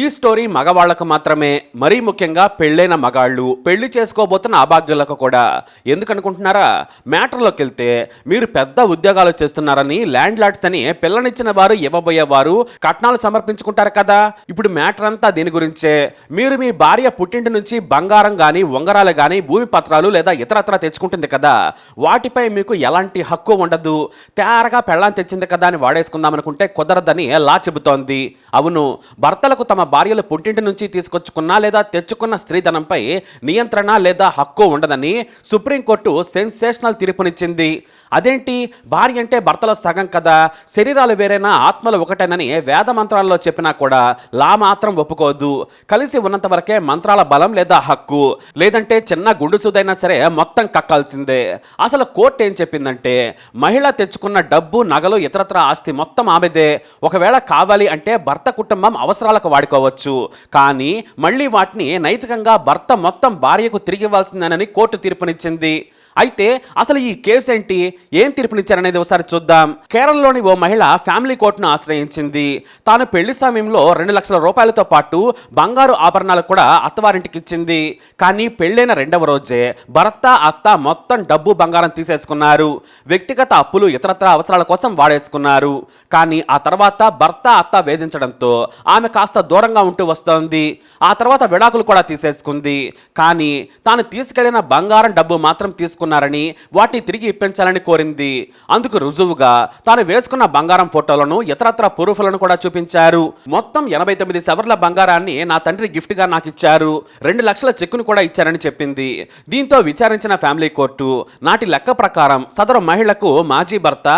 ఈ స్టోరీ మగవాళ్ళకు మాత్రమే మరీ ముఖ్యంగా పెళ్ళైన మగాళ్ళు పెళ్ళి చేసుకోబోతున్న అభాగ్యులకు కూడా. ఎందుకనుకుంటున్నారా? మ్యాటర్లోకి వెళ్తే మీరు పెద్ద ఉద్యోగాలు చేస్తున్నారని ల్యాండ్ లాడ్స్ అని పిల్లనిచ్చిన వారు ఇవ్వబోయేవారు కట్నాలు సమర్పించుకుంటారు కదా? ఇప్పుడు మ్యాటర్ అంతా దీని గురించే. మీరు మీ భార్య పుట్టింటి నుంచి బంగారం కానీ ఉంగరాలు కానీ భూమి పత్రాలు లేదా ఇతరత్ర తెచ్చుకుంటుంది కదా? వాటిపై మీకు ఎలాంటి హక్కు ఉండదు. తేరగా పెళ్ళాన్ని తెచ్చింది కదా అని వాడేసుకుందాం అనుకుంటే కుదరదని లా చెబుతోంది. అవును భర్తలకు తమ భార్యలు పుట్టింటి నుంచి తీసుకొచ్చుకున్న లేదా తెచ్చుకున్న స్త్రీధనంపై నియంత్రణ లేదా హక్కు ఉండదని సుప్రీంకోర్టు సెన్సేషనల్ తీర్పునిచ్చింది. అదేంటి? భార్య అంటే భర్తల సగం కదా. శరీరాలు వేరైనా ఆత్మలు ఒకటేనని వేద మంత్రాల్లో చెప్పినా కూడా లా మాత్రం ఒప్పుకోదు. కలిసి ఉన్నంత వరకే మంత్రాల బలం లేదా హక్కు. లేదంటే చిన్న గుండు సూదైనా సరే మొత్తం కక్కాల్సిందే. అసలు కోర్టు ఏం చెప్పిందంటే మహిళ తెచ్చుకున్న డబ్బు నగలు ఇతరత్ర ఆస్తి మొత్తం ఆమెదే. ఒకవేళ కావాలి అంటే భర్త కుటుంబం అవసరాలకు వాడుకోవచ్చు కానీ మళ్ళీ వాటిని నైతికంగా భర్త మొత్తం భార్యకు తిరిగి ఇవ్వాల్సిందేనని కోర్టు తీర్పునిచ్చింది. అయితే అసలు ఈ కేసు ఏంటి? ఏం తీర్పునిచ్చారనేది ఒకసారి చూద్దాం. కేరళలోని ఓ మహిళ ఫ్యామిలీ కోర్టును ఆశ్రయించింది. తాను పెళ్ళి సమయంలో రెండు లక్షల రూపాయలతో పాటు బంగారు ఆభరణాలు కూడా అత్తవారింటికి ఇచ్చింది కానీ పెళ్ళైన రెండవ రోజే భర్త అత్త మొత్తం డబ్బు బంగారం తీసేసుకున్నారు. వ్యక్తిగత అప్పులు ఇతరత్ర అవసరాల కోసం వాడేసుకున్నారు. కానీ ఆ తర్వాత భర్త అత్త వేధించడంతో ఆమె కాస్త దూరంగా ఉంటూ వస్తోంది. ఆ తర్వాత విడాకులు కూడా తీసేసుకుంది. కానీ తాను తీసుకెళ్ళిన బంగారం డబ్బు మాత్రం తీసుకు తీసుకున్నారని వాటిని తిరిగి ఇప్పించాలని కోరింది. అందుకు రుజువుగా తాను వేసుకున్న బంగారం ఫోటోలను ఇతరత్ర ప్రూఫ్లను కూడా చూపించారు. మొత్తం ఎనభై తొమ్మిది సవర్ల బంగారాన్ని నా తండ్రి గిఫ్ట్గా నాకు ఇచ్చారు. రెండు లక్షల చెక్కును కూడా ఇచ్చారని చెప్పింది. దీంతో విచారించిన ఫ్యామిలీ కోర్టు నాటి లెక్క ప్రకారం సదరు మహిళకు మాజీ భర్త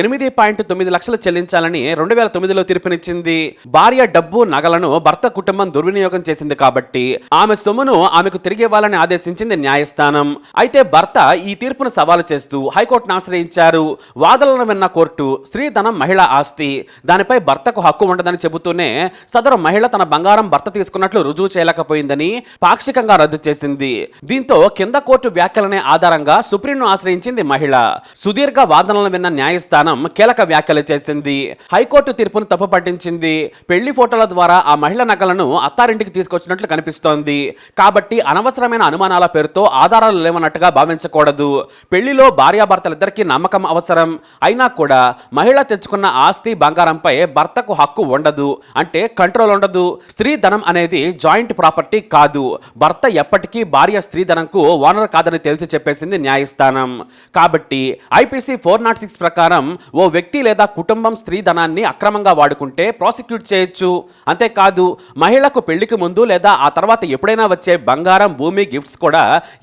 ఎనిమిది పాయింట్ తొమ్మిది లక్షలు చెల్లించాలని రెండు వేల తొమ్మిదిలో తీర్పునిచ్చింది. భార్య డబ్బు నగలను భర్త కుటుంబం దుర్వినియోగం చేసింది కాబట్టి ఆమె సొమ్మును ఆమెకు తిరిగి ఇవ్వాలని ఆదేశించింది న్యాయస్థానం. అయితే భర్త ఈ తీర్పును సవాలు చేస్తూ హైకోర్టును ఆశ్రయించారు. వాదనలను విన్న కోర్టు స్త్రీ ధనం మహిళ ఆస్తి దానిపై భర్తకు హక్కు ఉండదని చెబుతూనే సదరు మహిళ తన బంగారం భర్త తీసుకున్నట్లు రుజువు చేయలేకపోయిందని పాక్షికంగా రద్దు చేసింది. దీంతో కింద కోర్టు వ్యాఖ్యలనే ఆధారంగా సుప్రీంను ఆశ్రయించింది మహిళ. సుదీర్ఘ వాదనలను విన్న న్యాయస్థానం కీలక వ్యాఖ్యలు చేసింది. హైకోర్టు తీర్పును తప్పు పట్టించింది. పెళ్ళి ఫోటోల ద్వారా ఆ మహిళ నగలను అత్తారింటికి తీసుకొచ్చినట్లు కనిపిస్తోంది. కాబట్టి అనవసరమైన అనుమానాల పేరుతో ఆధారాలు లేవన్నట్టుగా భావించకూడదు. పెళ్ళిలో భార్యాభర్తలిద్దరికీ నమ్మకం అవసరం. అయినా కూడా మహిళ తెచ్చుకున్న ఆస్తి బంగారంపై భర్తకు హక్కు ఉండదు. అంటే కంట్రోల్ ఉండదు. స్త్రీ ధనం అనేది జాయింట్ ప్రాపర్టీ కాదు. భర్త ఎప్పటికీ భార్య స్త్రీ ధనంకు ఓనర్ కాదని తేల్చి చెప్పేసింది న్యాయస్థానం. కాబట్టి ఐపీసీ ఫోర్ నాట్ సిక్స్ ప్రకారం ఓ వ్యక్తి లేదా కుటుంబం స్త్రీ ధనాన్ని అక్రమంగా వాడుకుంటే ప్రాసిక్యూట్ చేయొచ్చు. అంతేకాదు మహిళకు పెళ్ళికి ముందు లేదా ఆ తర్వాత ఎప్పుడైనా వచ్చే బంగారం భూమి గిఫ్ట్స్ కూడా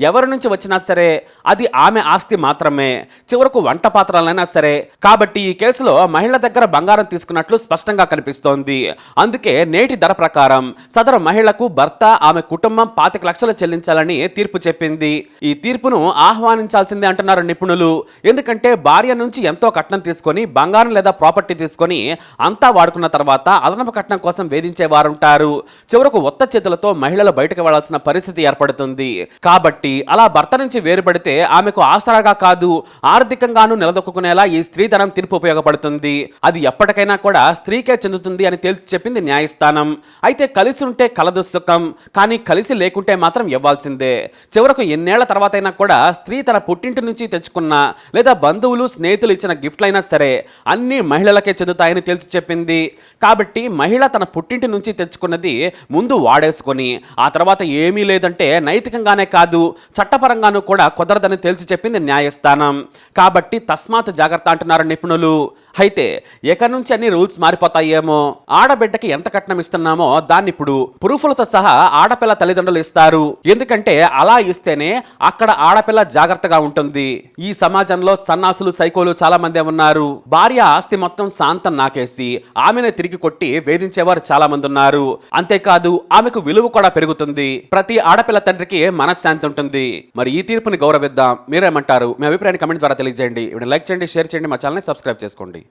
ఎవరి నుంచి వచ్చినా సరే అది ఆమె ఆస్తి మాత్రమే. చివరకు వంట పాత్రలైనా సరే. కాబట్టి ఈ కేసులో మహిళ దగ్గర బంగారం తీసుకున్నట్లు స్పష్టంగా కనిపిస్తోంది. అందుకే నేటి ధర ప్రకారం సదరు మహిళకు భర్త ఆమె కుటుంబం పాతిక లక్షలు చెల్లించాలని తీర్పు చెప్పింది. ఈ తీర్పును ఆహ్వానించాల్సిందే అంటున్నారు నిపుణులు. ఎందుకంటే భార్య నుంచి ఎంతో కట్నం తీసుకొని బంగారం లేదా ప్రాపర్టీ తీసుకొని అంతా వాడుకున్న తర్వాత అదనపు కట్నం కోసం వేధించే వారుంటారు. చివరకు ఒత్త చేతులతో మహిళలు బయటకు వెళ్ళాల్సిన పరిస్థితి ఏర్పడుతుంది. కాబట్టి అలా భర్త నుంచి వేరుపడితే ఆమెకు ఆసరాగా కాదు ఆర్థికంగాను నిలదొక్కునేలా ఈ స్త్రీధనం తీర్పు ఉపయోగపడుతుంది. అది ఎప్పటికైనా కూడా స్త్రీకే చెందుతుంది అని తేల్చి చెప్పింది న్యాయస్థానం. అయితే కలిసి ఉంటే కలదు సుఖం కానీ కలిసి లేకుంటే మాత్రం ఇవ్వాల్సిందే. చివరకు ఎన్నేళ్ళ తర్వాతైనా కూడా స్త్రీ తన పుట్టింటి నుంచి తెచ్చుకున్న లేదా బంధువులు స్నేహితులు ఇచ్చిన గిఫ్ట్లైనా సరే అన్ని మహిళలకే చెందుతాయని తేల్చి చెప్పింది. కాబట్టి మహిళ తన పుట్టింటి నుంచి తెచ్చుకున్నది ముందు వాడేసుకొని ఆ తర్వాత ఏమీ లేదంటే నైతికంగానే కాదు చట్టపరంగానూ కూడా కుదరదని తేల్చి చెప్పింది న్యాయస్థానం. కాబట్టి తస్మాత్ జాగ్రత్త అంటున్నారు నిపుణులు. అయితే ఇక నుంచి అన్ని రూల్స్ మారిపోతాయేమో? ఆడబిడ్డకి ఎంత కట్నం ఇస్తున్నామో దాన్ని ఇప్పుడు ప్రూఫ్లతో సహా ఆడపిల్ల తల్లిదండ్రులు ఇస్తారు. ఎందుకంటే అలా ఇస్తేనే అక్కడ ఆడపిల్ల జాగ్రత్తగా ఉంటుంది. ఈ సమాజంలో సన్నాసులు సైకోలు చాలా మందే ఉన్నారు. భార్య ఆస్తి మొత్తం శాంతం నాకేసి ఆమెనే తిరిగి కొట్టి వేధించేవారు చాలా మంది ఉన్నారు. అంతేకాదు ఆమెకు విలువ కూడా పెరుగుతుంది. ప్రతి ఆడపిల్ల తండ్రికి మనశ్శాంతి ఉంటుంది. మరి ఈ తీర్పుని గౌరవిద్దాం. మీరేమంటారు? మీ అభిప్రాయాన్ని కమెంట్ ద్వారా తెలియజేయండి. లైక్ చేయండి షేర్ చేయండి మా ఛానల్ని సబ్స్క్రైబ్ చేసుకోండి.